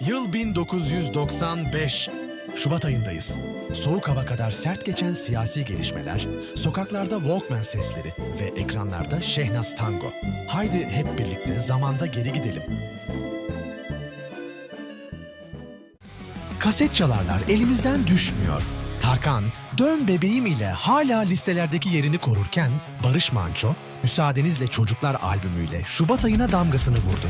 Yıl 1995. Şubat ayındayız. Soğuk hava kadar sert geçen siyasi gelişmeler, sokaklarda Walkman sesleri ve ekranlarda Şehnaz Tango. Haydi hep birlikte zamanda geri gidelim. Kaset çalarlar elimizden düşmüyor. Tarkan, Dön Bebeğim ile hala listelerdeki yerini korurken Barış Manço, Müsaadenizle Çocuklar albümüyle Şubat ayına damgasını vurdu.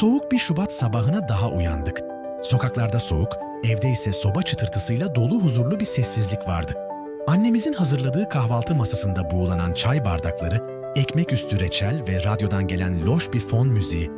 Soğuk bir Şubat sabahına daha uyandık. Sokaklarda soğuk, evde ise soba çıtırtısıyla dolu huzurlu bir sessizlik vardı. Annemizin hazırladığı kahvaltı masasında buğulanan çay bardakları, ekmek üstü reçel ve radyodan gelen loş bir fon müziği.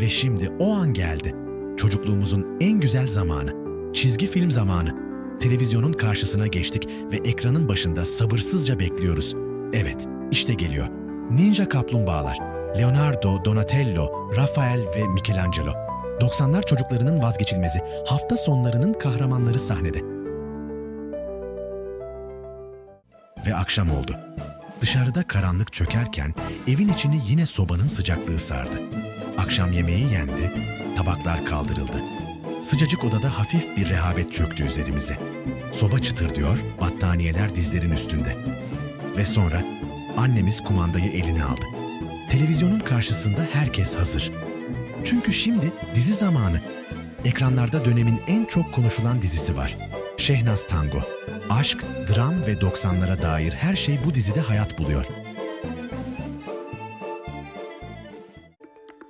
Ve şimdi o an geldi. Çocukluğumuzun en güzel zamanı. Çizgi film zamanı. Televizyonun karşısına geçtik ve ekranın başında sabırsızca bekliyoruz. Evet, işte geliyor. Ninja Kaplumbağalar. Leonardo, Donatello, Rafael ve Michelangelo. 90'lar çocuklarının vazgeçilmezi, hafta sonlarının kahramanları sahnede. Ve akşam oldu. Dışarıda karanlık çökerken evin içini yine sobanın sıcaklığı sardı. Akşam yemeği yendi, tabaklar kaldırıldı. Sıcacık odada hafif bir rehavet çöktü üzerimize. Soba çıtırdıyor, battaniyeler dizlerin üstünde. Ve sonra annemiz kumandayı eline aldı. Televizyonun karşısında herkes hazır. Çünkü şimdi dizi zamanı. Ekranlarda dönemin en çok konuşulan dizisi var. Şehnaz Tango. Aşk, dram ve 90'lara dair her şey bu dizide hayat buluyor.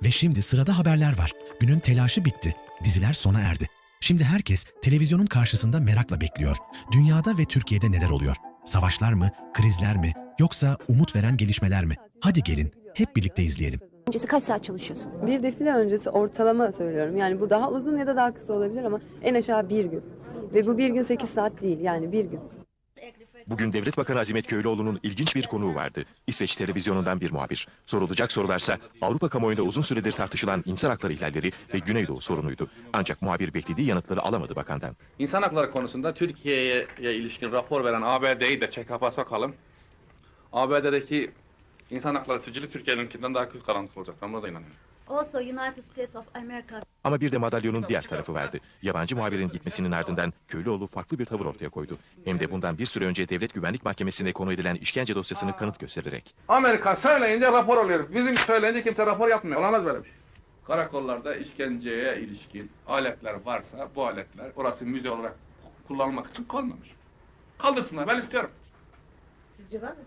Ve şimdi sırada haberler var. Günün telaşı bitti. Diziler sona erdi. Şimdi herkes televizyonun karşısında merakla bekliyor. Dünyada ve Türkiye'de neler oluyor? Savaşlar mı, krizler mi, yoksa umut veren gelişmeler mi? Hadi gelin, hep birlikte izleyelim. Öncesi kaç saat çalışıyorsun? Bir defile öncesi ortalama söylüyorum. Yani bu daha uzun ya da daha kısa olabilir ama en aşağı bir gün. Ve bu bir gün 8 saat değil yani bir gün. Bugün Devlet Bakanı Azimet Köylüoğlu'nun ilginç bir konuğu vardı. İsveç televizyonundan bir muhabir. Sorulacak sorularsa Avrupa kamuoyunda uzun süredir tartışılan insan hakları ihlalleri ve Güneydoğu sorunuydu. Ancak muhabir beklediği yanıtları alamadı bakandan. İnsan hakları konusunda Türkiye'ye ilişkin rapor veren ABD'yi de check-up'a sokalım. ABD'deki insan hakları sicili Türkiye'ninkinden daha kötü karanlık olacak. Ben buna da inanıyorum. Also, United States of America Ama bir de madalyonun diğer tarafı vardı. Yabancı muhabirin gitmesinin ardından Köylüoğlu farklı bir tavır ortaya koydu. Hem de bundan bir süre önce Devlet Güvenlik Mahkemesi'nde konu edilen işkence dosyasını kanıt göstererek. Amerika söyleyince rapor oluyor. Bizim söyleyince kimse rapor yapmıyor. Olamaz böyle bir şey. Karakollarda işkenceye ilişkin aletler varsa bu aletler orası müze olarak kullanılmak için konmamış. Kaldırsınlar ben istiyorum. Sizce var mı?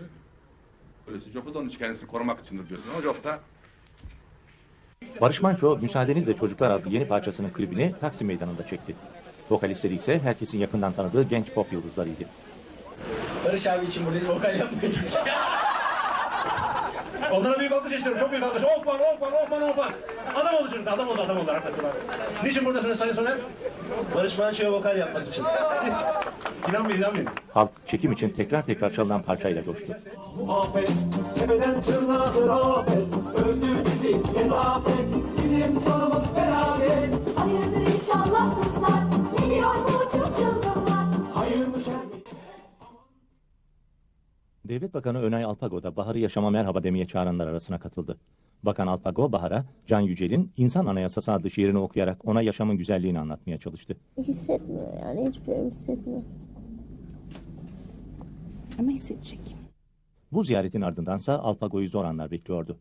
Var. Polisi jopu da onun kendisini korumak içindir diyorsun. O job da Barış Manço, Müsaadenizle Çocuklar adlı yeni parçasının klibini Taksim Meydanı'nda çekti. Vokalistleri ise herkesin yakından tanıdığı genç pop yıldızlarıydı. Barış abi için buradayız vokal yapmaya Onlara büyük alkış istiyorum. Çok büyük alkış. Okman, Okman, Okman, Okman. Adam oldu çocuklar. Adam oldu, adam oldu. Arkadaşlar. Niçin buradasınız Sayın Soner? Barış Manço'ya vokal yapmak için. inanmayın, inanmayın. Halk çekim için tekrar tekrar çalınan parçayla coştu. Afet, tepeden tırnağa sır afet. Öldür bizi yedi afet. Bizim sonumuz felaket. Hayırdır inşallah kızlar. Ne diyor bu çıl çılgınlar? Hayır mı şer mi? Devlet Bakanı Önay Alpago da Bahar'ı yaşama merhaba demeye çağıranlar arasına katıldı. Bakan Alpago, Bahar'a Can Yücel'in İnsan Anayasası adlı şiirini okuyarak ona yaşamın güzelliğini anlatmaya çalıştı. Hissetmiyor yani hiçbir yerim hissetmiyor. Ama hissedecek. Bu ziyaretin ardındansa Alpago'yu zor anlar bekliyordu.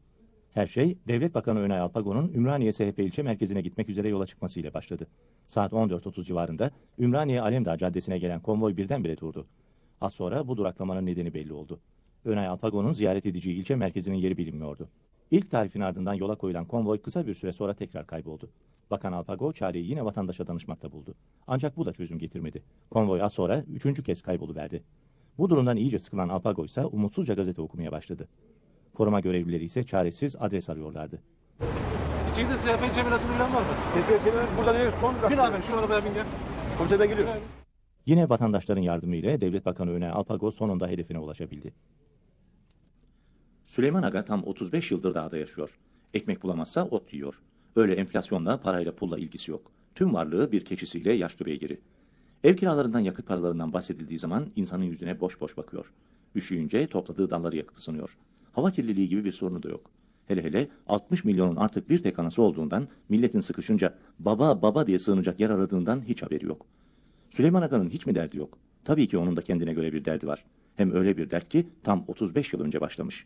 Her şey Devlet Bakanı Önay Alpago'nun Ümraniye SHP ilçe merkezine gitmek üzere yola çıkmasıyla başladı. Saat 14.30 civarında Ümraniye Alemdağ Caddesi'ne gelen konvoy birdenbire durdu. Az sonra bu duraklamanın nedeni belli oldu. Önay Alpago'nun ziyaret edeceği ilçe merkezinin yeri bilinmiyordu. İlk tarifin ardından yola koyulan konvoy kısa bir süre sonra tekrar kayboldu. Bakan Alpago çareyi yine vatandaşa danışmakta buldu. Ancak bu da çözüm getirmedi. Konvoy az sonra üçüncü kez kayboluverdi. Bu durumdan iyice sıkılan Alpago ise umutsuzca gazete okumaya başladı. Koruma görevlileri ise çaresiz adres arıyorlardı. İçinizde CHP cemilası bilen var mı? Cemilası burada değil. Son Bin abi şu arabaya bin gel. Komiser ben geliyorum. Yine vatandaşların yardımıyla Devlet Bakanı Önay Alpago sonunda hedefine ulaşabildi. Süleyman Aga tam 35 yıldır dağda yaşıyor. Ekmek bulamazsa ot yiyor. Öyle enflasyonla parayla pulla ilgisi yok. Tüm varlığı bir keçisiyle yaşlı beygiri. Ev kiralarından yakıt paralarından bahsedildiği zaman insanın yüzüne boş boş bakıyor. Üşüyünce topladığı dalları yakıp ısınıyor. Hava kirliliği gibi bir sorunu da yok. Hele hele 60 milyonun artık bir tek anası olduğundan milletin sıkışınca baba baba diye sığınacak yer aradığından hiç haberi yok. Süleyman Aga'nın hiç mi derdi yok? Tabii ki onun da kendine göre bir derdi var. Hem öyle bir dert ki tam 35 yıl önce başlamış.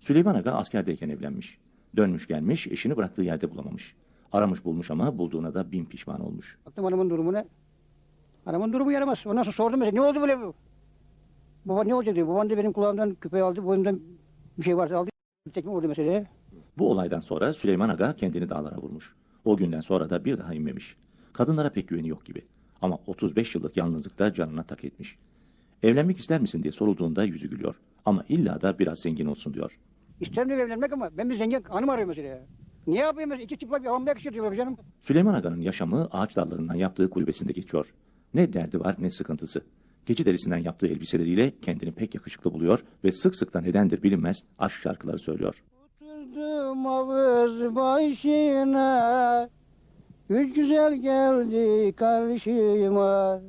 Süleyman Aga askerdeyken evlenmiş. Dönmüş gelmiş eşini bıraktığı yerde bulamamış. Aramış bulmuş ama bulduğuna da bin pişman olmuş. Baktım hanımın durumuna. Hanımın durumu yaramaz. Ondan sonra sordum mesela ne oldu böyle bu? Baba ne olacak diyor. Babam da benim kulağımdan küpeyi aldı. Boynumdan bir şey varsa aldı. Bir tekme vurdu mesela. Bu olaydan sonra Süleyman Aga kendini dağlara vurmuş. O günden sonra da bir daha inmemiş. Kadınlara pek güveni yok gibi. Ama 35 yıllık yalnızlıkta canına tak etmiş. Evlenmek ister misin diye sorulduğunda yüzü gülüyor. Ama illa da biraz zengin olsun diyor. İsterim de evlenmek ama ben bir zengin hanım arıyorum mesela. Niye yapayım? İki çıplak bir hamle yakışır canım. Süleyman Aga'nın yaşamı ağaç dallarından yaptığı kulübesinde geçiyor. Ne derdi var ne sıkıntısı. Geçi derisinden yaptığı elbiseleriyle kendini pek yakışıklı buluyor ve sık sık da nedendir bilinmez aşk şarkıları söylüyor. Oturdum havuz başına. Üç güzel geldi karşıma.